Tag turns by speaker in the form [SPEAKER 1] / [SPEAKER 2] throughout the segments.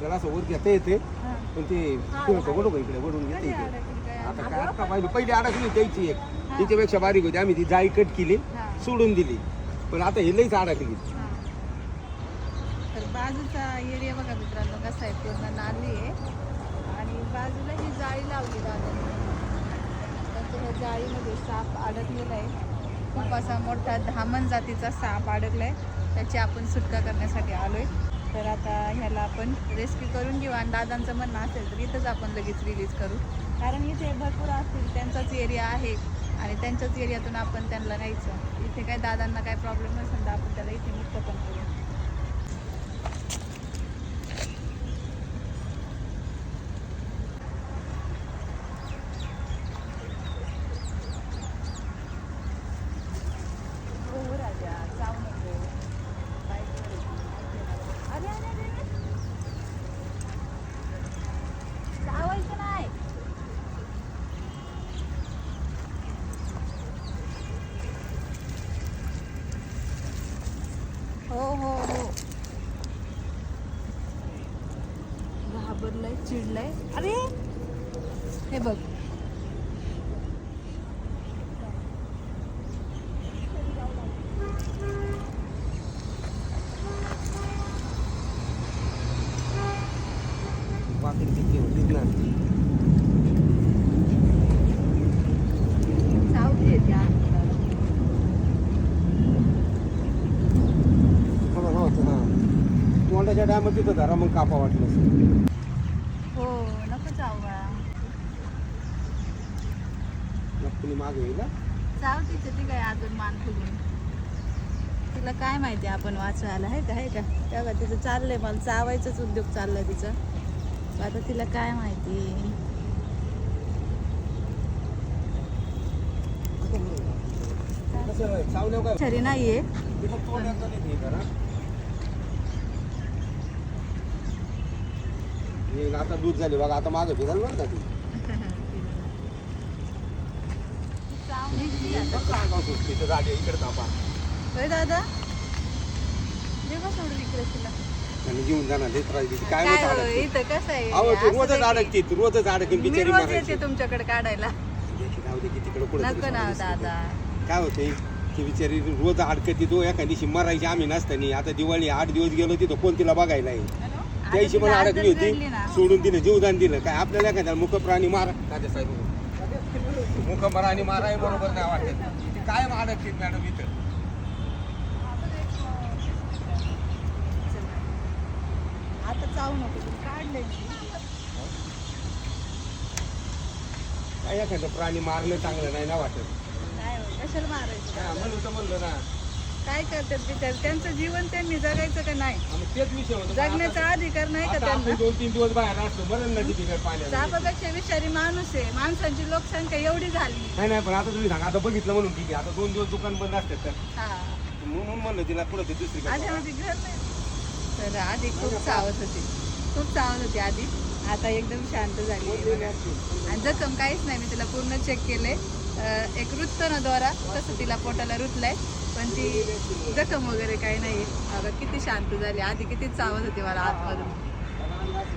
[SPEAKER 1] त्याला असं वर घेता येते पण ते वडू इकडे वडून घेता येते आता काय आता पाहिजे पहिली अडकली त्याची एक. तिच्यापेक्षा बारीक होती. आम्ही ती जाई कट केली सोडून दिली. पण आता हे लईच अडकली
[SPEAKER 2] तर बाजूचा एरिया बघा मित्रांनो कसा आहे पूर्ण नाली आहे. आणि बाजूला ही जाळी लावली त्यांच्या ह्या जाळीमध्ये साप अडकलेला आहे. खूप असा मोठा धामण जातीचा साप आहे. त्याची आपण सुटका करण्यासाठी आलो आहे तर आता ह्याला आपण रेस्क्यू करून घेऊ. आणि दादांचं म्हणणं असेल तर इथंच आपण लगेच रिलीज करू. कारण इथे भरपूर असतील. त्यांचाच एरिया आहे. आणि त्यांच्याच एरियातून आपण त्यांना न्यायचं. इथे काय दादांना काय प्रॉब्लेम नसेल तर आपण त्याला इथे मुक्त पण करू हो राजा जाऊ नको काय करू? अरे अरे अरे अरे. जावायचं नाही हो हो हो घाबरलाय चिडलाय. अरे! हे बघ.
[SPEAKER 1] तोंडाच्या तिथं धरा मग कापा वाटलं असेल.
[SPEAKER 2] हो नको जाऊ बाळा
[SPEAKER 1] नक्की मागे येईल.
[SPEAKER 2] जाऊ तिथे ती काय अजून मान फुगून. तिला काय माहिती आपण वाचवायला आहे का आहे का? तेव्हा तिचं चाललंय मला चावायचंच उद्योग चाललाय तिचं. आता तिला काय माहिती? छरी नाहीये.
[SPEAKER 1] आता दूध झाले बघा आता मागे फिराल बरं का ती बघ काय गाव सुटते, इथं झाली इकडे तापा
[SPEAKER 2] होय दादा. इकडे तिला.
[SPEAKER 1] आणि घेऊन जाणार लई त्रास देते. काय
[SPEAKER 2] हो,
[SPEAKER 1] अडकते.
[SPEAKER 2] इथं कसं आहे?
[SPEAKER 1] अहो ते
[SPEAKER 2] असं
[SPEAKER 1] रोजच
[SPEAKER 2] नाही
[SPEAKER 1] अडकते ती रोजच
[SPEAKER 2] मी
[SPEAKER 1] बिचारी
[SPEAKER 2] रोज
[SPEAKER 1] मारायची.
[SPEAKER 2] येते तुमच्याकडे काढायला.
[SPEAKER 1] द्यायची, जाऊ दे की तिकडं
[SPEAKER 2] नको ना
[SPEAKER 1] काय होते ती बिचारी रोज अडकते तो एका दिवशी मरायची आम्ही नसतानी. आता दिवाळी आठ दिवस गेलो तिथं कोण तिला बघायला आहे?
[SPEAKER 2] आता
[SPEAKER 1] पण
[SPEAKER 2] तिला
[SPEAKER 1] अडकली होती.
[SPEAKER 2] ना.
[SPEAKER 1] सोडून तिने जीवदान दिलं. काय आपल्याला एखाद्या मुख प्राणी मार मुख प्राणी माराय बरोबर नाही वाटत? ती काय अडकते मॅडम इथं?
[SPEAKER 2] आता नको.
[SPEAKER 1] काय एखादं प्राणी मारणं चांगलं नाही ना वाटत?
[SPEAKER 2] काय हो, कशाला मारायचं?
[SPEAKER 1] म्हणून तर म्हणलं ना.
[SPEAKER 2] काय करतात बिचार त्यांचं जीवन त्यांनी जगायचं का नाही?
[SPEAKER 1] आम्ही तेच विषय होतो.
[SPEAKER 2] जगण्याचा अधिकार नाही का
[SPEAKER 1] आता
[SPEAKER 2] त्यांना?
[SPEAKER 1] दोन तीन दिवस बाहेर असतो मरण नदी तिकडे पाण्यात
[SPEAKER 2] सापापेक्षा विषारी माणूस आहे. माणसांची लोकसंख्या एवढी झाली.
[SPEAKER 1] नाही नाही पण आता तुम्ही सांगा आता बघितलं म्हणून ठीक आहे. आता दोन दिवस दुकान बंद असतात तर.
[SPEAKER 2] हा.
[SPEAKER 1] म्हणून म्हणलं तिला कुठं ते दुसरी
[SPEAKER 2] आधी आधी घर नाही. तर आधी खूप चावत होती. खूप चावत होती आधी. आता एकदम शांत झाली आहे बघा. आणि जखम काहीच नाही. मी तिला पूर्ण चेक केलंय. एक रुततं ना द्वारा तसं तिला पोटाला रुतलंय पण ती जखम वगैरे काही नाही आता किती शांत झाली. आधी किती चावत होती मला आतमधून.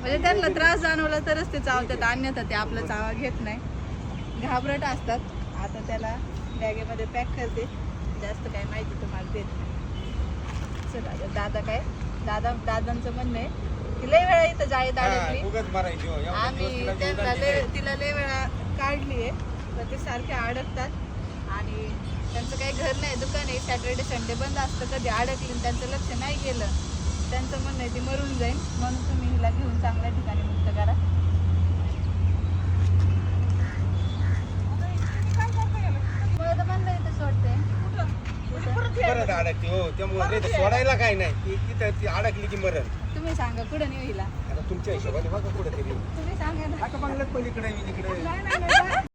[SPEAKER 2] म्हणजे त्यांना त्रास जाणवला तरच ते चावतात अन्यथा ते आपला चावा घेत नाही. घाबरट असतात. आता त्याला बॅगेमध्ये पॅक करते. जास्त काही माहिती तुम्हाला देत नाही. चला दादा काय? दादा दादांचं म्हणणं आहे की लय वेळा इथं जायत अडकली आम्ही
[SPEAKER 1] तिला
[SPEAKER 2] त्यांना. तिला लय वेळा काढली आहे तर ते सारखे अडकतात. आणि त्यांचं काही घर नाही दुकान आहे. सॅटर्डे संडे बंद असतं. कधी अडकली आणि त्यांचं लक्ष नाही गेलं त्यांचं म्हणणं आहे ती मरून जाईल म्हणून तुम्ही हिला घेऊन चांगल्या ठिकाणी मुक्त करा. मला तर म्हणलं इथं सोडते.
[SPEAKER 1] परत अडकते हो. त्यामुळे सोडायला काय नाही. ती तिथं ती अडकली की मरण.
[SPEAKER 2] तुम्ही सांगा कुठं नेऊ हिला?
[SPEAKER 1] आता तुमच्या हिशोबाने बघा कुठं तरी.
[SPEAKER 2] तुम्ही सांगा ना.
[SPEAKER 1] आता बंगल्यात पण इकडे इकडे
[SPEAKER 2] नाही, नाही, नाही,